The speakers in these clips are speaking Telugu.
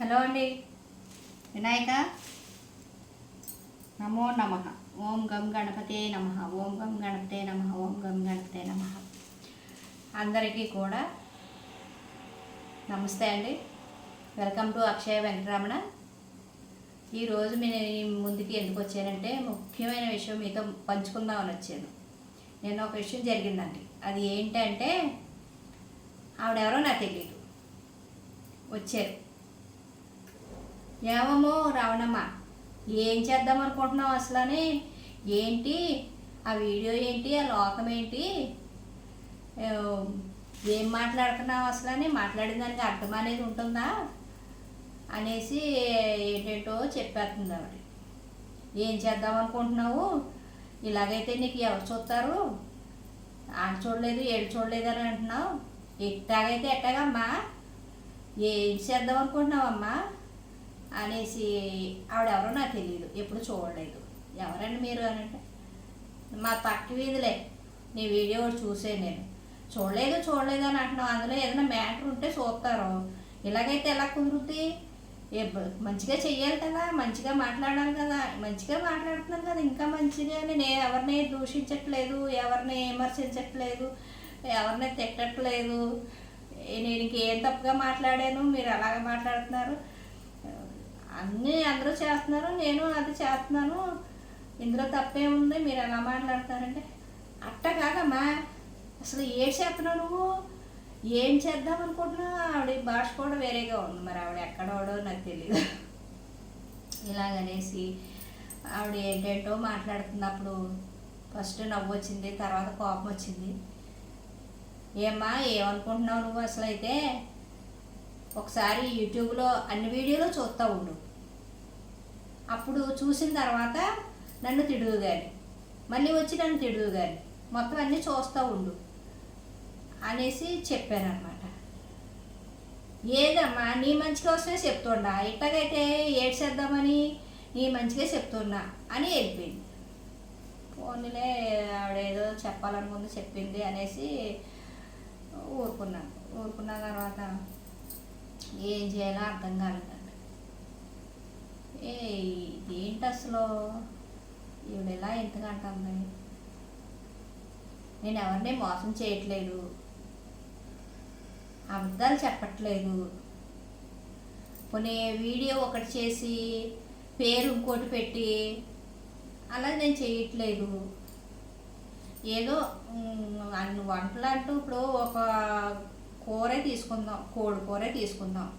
హలో అండి. వినాయక. నమో నమ. ఓం గం గణపతే నమ. ఓం గం గణపతే నమ. ఓం గం గణపతే నమ. అందరికీ కూడా నమస్తే అండి. Welcome to Akshaya Venkataramana. ఈరోజు నేను ముందుకి ఎందుకు వచ్చానంటే ముఖ్యమైన విషయం మీతో పంచుకుందామని వచ్చాను. నేను ఒక విషయం జరిగిందండి. అది ఏంటంటే ఆవిడెవరో నాకు తెలియదు వచ్చారు. ఏమమ్మో రావణమ్మ ఏం చేద్దాం అనుకుంటున్నావు అసలని? ఏంటి? ఆ వీడియో ఏంటి? ఆ లోకం ఏంటి? ఏం మాట్లాడుతున్నావు అసలని? మాట్లాడిన దానికి అర్థం అనేది ఉంటుందా? అనేసి ఏంటేంటో చెప్పేస్తుంది ఆవిడ. ఏం చేద్దాం అనుకుంటున్నావు? ఇలాగైతే నీకు ఎవరు చూస్తారు? ఆడ చూడలేదు ఏడు చూడలేదు అని అంటున్నావు? ఎట్టాగైతే ఎట్టాగమ్మా? ఏం చేద్దాం అనుకుంటున్నావమ్మా? అనేసి ఆవిడెవరో నాకు తెలియదు ఎప్పుడు చూడలేదు. ఎవరండి మీరు అని అంటే మా పక్క వీధిలే నీ వీడియో ఒకటి చూసే నేను. చూడలేదు చూడలేదు అని అంటున్నావు. అందులో ఏదైనా మ్యాటర్ ఉంటే చూస్తారు. ఇలాగైతే ఎలా కుదురుద్ది? మంచిగా చెయ్యాలి కదా మంచిగా మాట్లాడాలి కదా. మంచిగా మాట్లాడుతున్నాను కదా ఇంకా మంచిగా నేను ఎవరిని దూషించట్లేదు ఎవరిని విమర్శించట్లేదు ఎవరిని తిట్టట్లేదు. నేను ఇంకేం తప్పుగా మాట్లాడాను? మీరు అలాగే మాట్లాడుతున్నారు. అన్నీ అందరూ చేస్తున్నారు నేను అది చేస్తున్నాను. ఇందులో తప్పేముంది? మీరు ఎలా మాట్లాడతారంటే అట్ట కాదమ్మా. అసలు ఏం చేస్తున్నావు నువ్వు? ఏం చేద్దాం అనుకుంటున్నావు ఆవిడ భాష కూడా వేరేగా ఉంది. మరి ఆవిడ ఎక్కడోడో నాకు తెలియదు ఇలాగనేసి ఆవిడ ఏంటేంటో మాట్లాడుతున్నప్పుడు ఫస్ట్ నవ్వు వచ్చింది తర్వాత కోపం వచ్చింది. ఏమ్మా ఏమనుకుంటున్నావు నువ్వు అసలు అయితే ఒకసారి యూట్యూబ్లో అన్ని వీడియోలు చూస్తూ ఉండు. అప్పుడు చూసిన తర్వాత నన్ను తిడుగు కానీ మళ్ళీ వచ్చి నన్ను తిడుగు కానీ మొత్తం అన్నీ చూస్తూ ఉండు అనేసి చెప్పాను ఏదమ్మా నీ మంచి కోసమే చెప్తుండా? ఇట్టగైతే ఏడ్చేద్దామని నీ మంచిగా చెప్తున్నా అని వెళ్ళిపోయింది. పోనీలే ఆవిడ ఏదో చెప్పాలనుకుంది చెప్పింది అనేసి ఊరుకున్నాను ఊరుకున్న తర్వాత ఏం చేయాలో అర్థం కాలేదండి ఏ ఇదేంటి అసలు? ఈవిడ ఎలా ఎంతగా అంటుంది నేను ఎవరిని మోసం చేయట్లేదు. అబద్ధాలు చెప్పట్లేదు. పోనీ వీడియో ఒకటి చేసి పేరు ఇంకోటి పెట్టి అలా నేను చేయట్లేదు. ఏదో అన్ని వంటలు అంటూ ఇప్పుడు ఒక కూరే తీసుకుందాం కోడి కూరే తీసుకుందాం.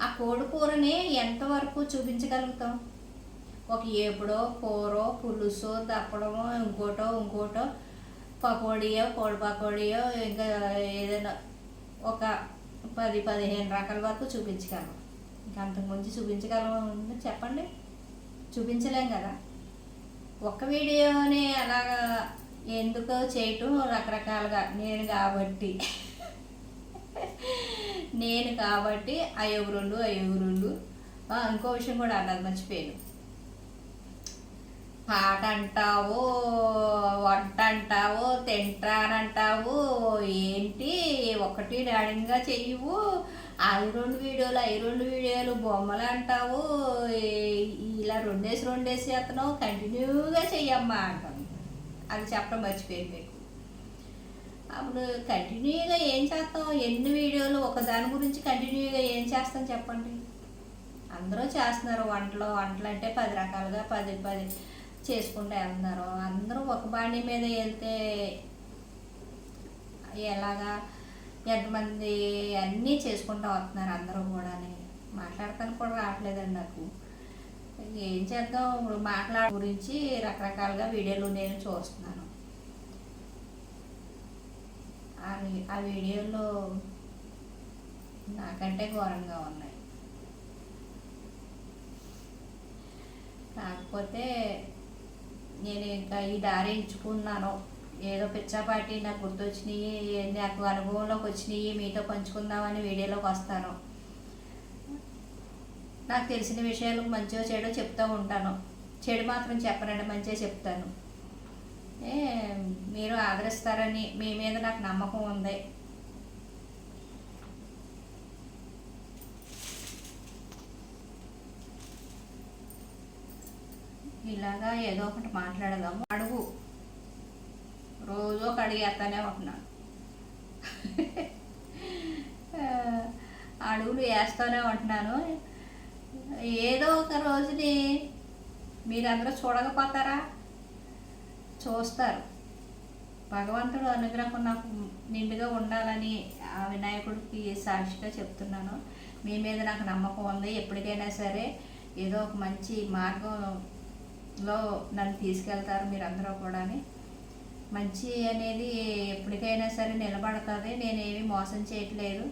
ఆ కోడి కూరని ఎంతవరకు చూపించగలుగుతాం? ఒక ఏపుడో కూరో పులుసో దప్పడమో ఇంకోటో ఇంకోటో పకోడియో కోడి పకోడియో ఇంకా ఏదైనా ఒక పది పదిహేను రకాల వరకు చూపించగలం. ఇంకా అంతకుమించి చూపించగలం చెప్పండి. చూపించలేం కదా. ఒక వీడియోని అలాగా ఎందుకో చేయటం రకరకాలుగా. నేను కాబట్టి. నేను కాబట్టి అయోగురుండు అయోగురుండు ఆ, ఇంకో విషయం కూడా అన్నది మర్చిపోయాను. పాట అంటావో వంట అంటావో తింటానంటావు ఏంటి? ఒకటి డాడింగా చెయ్యవు. అవి రెండు వీడియోలు అవి రెండు వీడియోలు బొమ్మలు అంటావు. ఇలా రెండేసి రెండేసి అతను కంటిన్యూగా చెయ్యమ్మా అంటాను. అది చెప్పడం మర్చిపోయింది మీకు. అప్పుడు కంటిన్యూగా ఏం చేస్తాం ఎన్ని వీడియోలు? ఒక దాని గురించి కంటిన్యూగా ఏం చేస్తాం చెప్పండి? అందరూ చేస్తున్నారు. వంటలు వంటలు అంటే పది రకాలుగా పది పది చేసుకుంటూ వెళ్తున్నారు. అందరూ ఒక బాణీ మీద వెళ్తే ఎలాగా ఎంతమంది అన్నీ చేసుకుంటూ వస్తున్నారు అందరూ కూడా మాట్లాడతాను కూడా రావట్లేదండి నాకు. ఏం చేద్దాం? ఇప్పుడు మాట్లాడ గురించి రకరకాలుగా వీడియోలు నేను చూస్తున్నాను. ఆ వీడియోలో నాకంటే ఘోరంగా ఉన్నాయి. కాకపోతే నేను ఇంకా ఈ దారి ఎంచుకున్నాను. ఏదో పిచ్చాపాటి నాకు గుర్తొచ్చినాయి ఏ- నాకు అనుభవంలోకి వచ్చినాయి మీతో పంచుకుందామని వీడియోలోకి వస్తాను. నాకు తెలిసిన విషయాలు మంచిగా చెడో చెప్తూ ఉంటాను. చెడు మాత్రం చెప్పనండి మంచిగా చెప్తాను. మీరు ఆదరిస్తారని మీ మీద నాకు నమ్మకం ఉంది. ఇలాగా ఏదో ఒకటి మాట్లాడదాము. అడుగు. రోజు ఒక అడిగేస్తానే ఉంటున్నాను. అడుగులు వేస్తూనే ఉంటున్నాను. ఏదో ఒక రోజుని మీరందరూ చూడకపోతారా? చూస్తారు. భగవంతుడు అనుగ్రహం నాకు నిండుగా ఉండాలని ఆ వినాయకుడికి సాక్షిగా చెప్తున్నాను. మీ మీద నాకు నమ్మకం ఉంది. ఎప్పటికైనా సరే ఏదో ఒక మంచి మార్గంలో నన్ను తీసుకెళ్తారు మీరందరూ కూడా మంచి అనేది ఎప్పటికైనా సరే నిలబడుతుంది. నేనేమి మోసం చేయట్లేదు.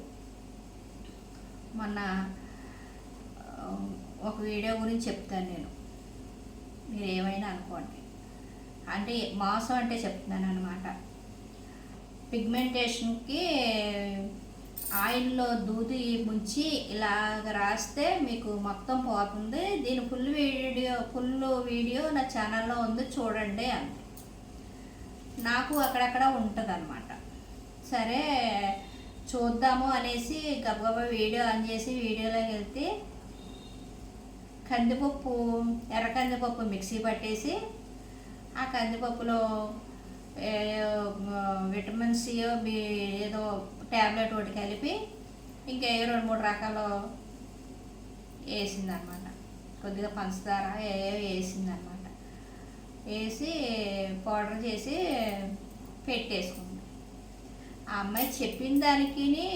మొన్న ఒక వీడియో గురించి చెప్తాను నేను. మీరు ఏమైనా అనుకోండి. అంటే మాసం అంటే చెప్తున్నాను అనమాట పిగ్మెంటేషన్కి ఆయిల్లో దూది ముంచి ఇలాగ రాస్తే మీకు మొత్తం పోతుంది. దీని ఫుల్ వీడియో ఫుల్ వీడియో నా ఛానల్లో ఉంది చూడండి అంతే నాకు అక్కడక్కడ ఉంటుంది అనమాట సరే చూద్దాము అనేసి గబగబా వీడియో ఆన్ చేసి వీడియోలోకి వెళ్తే కందిపప్పు ఎర్ర కందిపప్పు మిక్సీ పట్టేసి ఆ కందిపప్పులో ఏ- విటమిన్ సి బి ఏదో ట్యాబ్లెట్ ఒకటి కలిపి ఇంకా ఏ రెండు మూడు రకాలు వేసిందనమాట. కొద్దిగా పంచదార ఏవో వేసిందనమాట. వేసి పౌడర్ చేసి పెట్టేసుకుంది. ఆ అమ్మాయి చెప్పిన దానికి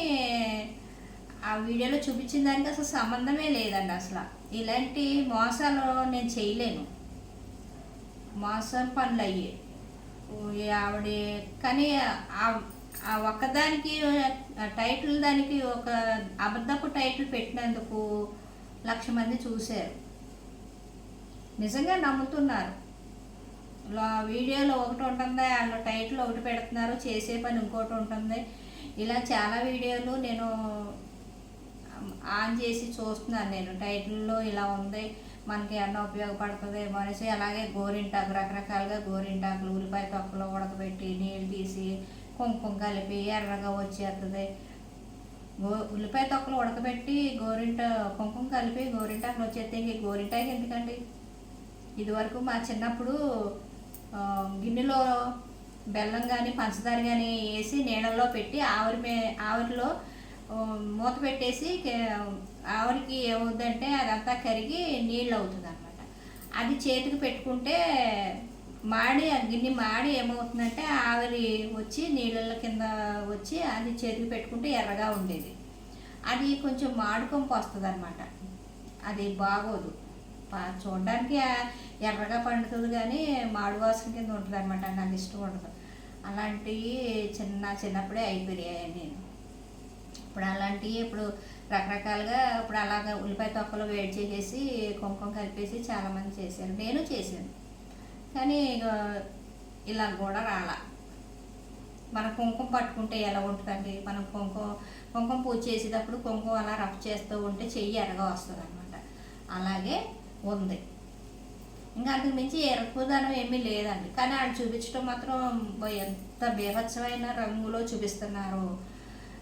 ఆ వీడియోలో చూపించిన దానికి అసలు సంబంధమే లేదండి అసలు. ఇలాంటి మోసాలు నేను చేయలేను. మాసం పనులు అయ్యాయి ఆవిడ కానీ ఆ- ఒక్కదానికి టైటిల్ దానికి ఒక అబద్ధపు టైటిల్ పెట్టినందుకు లక్ష మంది చూశారు. నిజంగా నమ్ముతున్నారు. వీడియోలో ఒకటి ఉంటుంది వాళ్ళ టైటిల్ ఒకటి పెడుతున్నారు చేసే పని ఇంకోటి ఉంటుంది. ఇలా చాలా వీడియోలు నేను ఆన్ చేసి చూస్తున్నాను నేను. టైటిల్లో ఇలా ఉంది. మనకి ఏమన్నా ఉపయోగపడుతుంది అనేసి అలాగే గోరింటాకు రకరకాలుగా గోరింటాకులు ఉల్లిపాయ తొక్కలు ఉడకబెట్టి నీళ్ళు తీసి కుంకుమ కలిపి ఎర్రగా వచ్చేస్తుంది గో ఉల్లిపాయ తొక్కలు ఉడకబెట్టి గోరింట కుంకుమ కలిపి గోరింటాకులు వచ్చేస్తే ఇంక ఎందుకండి? ఇదివరకు మా చిన్నప్పుడు గిన్నెలో బెల్లం కానీ పంచదార కానీ వేసి నీళ్ళల్లో పెట్టి ఆవిరి మే ఆవిరిలో మూత పెట్టేసి ఆవిరికి ఏమవుద్దంటే అదంతా కరిగి నీళ్ళు అవుతుంది అనమాట అది చేతికి పెట్టుకుంటే మాడి ఆ గిన్నె మాడి ఏమవుతుందంటే ఆవిరి వచ్చి నీళ్ళ కింద వచ్చి అది చేతికి పెట్టుకుంటే ఎర్రగా ఉండేది. అది కొంచెం మాడుకొంపు వస్తుంది అనమాట అది బాగోదు. చూడడానికి ఎర్రగా పండుతుంది కానీ మాడు వాసన కింద ఉంటుంది అనమాట నాకు ఇష్టం ఉండదు. అలాంటివి చిన్న చిన్నప్పుడే అయిపోయాయి నేను ఇప్పుడు అలాంటివి ఇప్పుడు రకరకాలుగా ఇప్పుడు అలాగ ఉల్లిపాయ తొక్కలు వేడి చేసేసి కుంకుమ కలిపేసి చాలామంది చేశారు. నేను చేశాను. కానీ ఇక ఇలా కూడా రాలా. మన కుంకుమ పట్టుకుంటే ఎలా ఉంటుందండి? మనం కుంకుమ కుంకుమ పూజ చేసేటప్పుడు కుంకుమ అలా రఫ్ చేస్తూ ఉంటే చెయ్యి ఎరగా వస్తుంది అనమాట అలాగే ఉంది. ఇంకా అంతకు మించి ఎరుపుదనం ఏమీ లేదండి. కానీ వాళ్ళు చూపించడం మాత్రం ఎంత బీభత్సమైన రంగులో చూపిస్తున్నారు.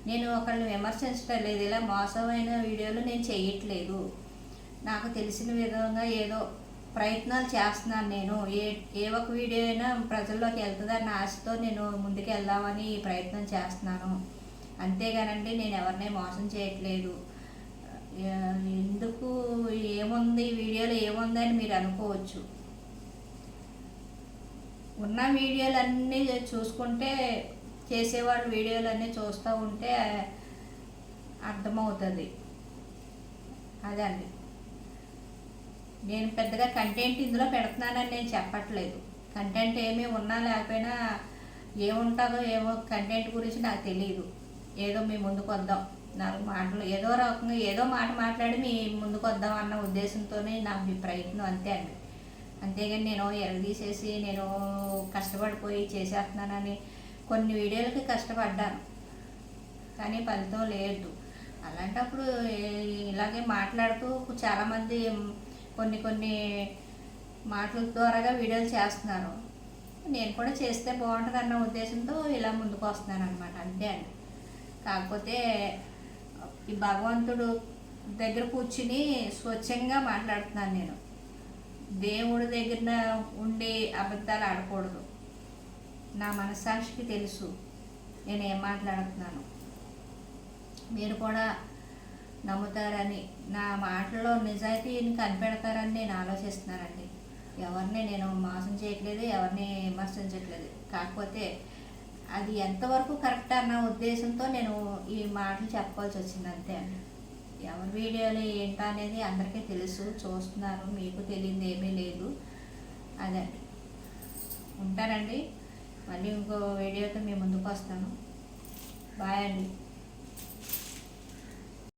నేను ఒకరిని విమర్శించడం లేదు ఇలా మోసమైన వీడియోలు నేను చేయట్లేదు. నాకు తెలిసిన విధంగా ఏదో ప్రయత్నాలు చేస్తున్నాను నేను. ఏ ఏ ఒక వీడియో అయినా ప్రజల్లోకి వెళ్తుందని ఆశతో నేను ముందుకు వెళ్దామని ఈ ప్రయత్నం చేస్తున్నాను. అంతేగానండి నేను ఎవరిని మోసం చేయట్లేదు. ఎందుకు ఏముంది ఈ వీడియోలో ఏముంది అని మీరు అనుకోవచ్చు. ఉన్న వీడియోలన్నీ చూసుకుంటే చేసేవాళ్ళు వీడియోలన్నీ చూస్తూ ఉంటే అర్థమవుతుంది. అదండి. నేను పెద్దగా కంటెంట్ ఇందులో పెడుతున్నానని నేను చెప్పట్లేదు. కంటెంట్ ఏమీ ఉన్నా లేకపోయినా ఏముంటుందో ఏమో కంటెంట్ గురించి నాకు తెలియదు ఏదో మీ ముందుకు వద్దాం. నాలుగు మాటలు ఏదో రకంగా ఏదో మాట మాట్లాడి మీ ముందుకు వద్దాం అన్న ఉద్దేశంతోనే నా మీ ప్రయత్నం అంతే అండి. అంతేగాని నేను ఎరగదీసేసి నేను కష్టపడిపోయి చేసేస్తున్నానని కొన్ని వీడియోలకి కష్టపడ్డాను. కానీ ఫలితం లేదు. అలాంటప్పుడు ఇలాగే మాట్లాడుతూ చాలామంది కొన్ని కొన్ని మాటల ద్వారాగా వీడియోలు చేస్తున్నారు. నేను కూడా చేస్తే బాగుంటుంది అన్న ఉద్దేశంతో ఇలా ముందుకు వస్తున్నాను అనమాట అంతే అండి. కాకపోతే ఈ భగవంతుడు దగ్గర కూర్చుని స్వచ్ఛంగా మాట్లాడుతున్నాను నేను. దేవుడి దగ్గర ఉండి అబద్ధాలు ఆడకూడదు. నా మనస్సాక్షికి తెలుసు. నేను ఏం మాట్లాడుతున్నాను? మీరు కూడా నమ్ముతారని నా మాటల్లో నిజాయితీని కనిపెడతారని నేను ఆలోచిస్తున్నానండి. ఎవరిని నేను మోసం చేయట్లేదు ఎవరిని విమర్శించట్లేదు. కాకపోతే అది ఎంతవరకు కరెక్ట్ అన్న ఉద్దేశంతో నేను ఈ మాటలు చెప్పాల్సి వచ్చింది అంతే అండి. ఎవరి వీడియోలు ఏంటో అనేది అందరికీ తెలుసు చూస్తున్నారు మీకు తెలియదు ఏమీ లేదు. అదే ఉంటానండి. మళ్ళీ ఇంకో వీడియోతో మీ ముందుకు వస్తాను. బాయ్ అండి.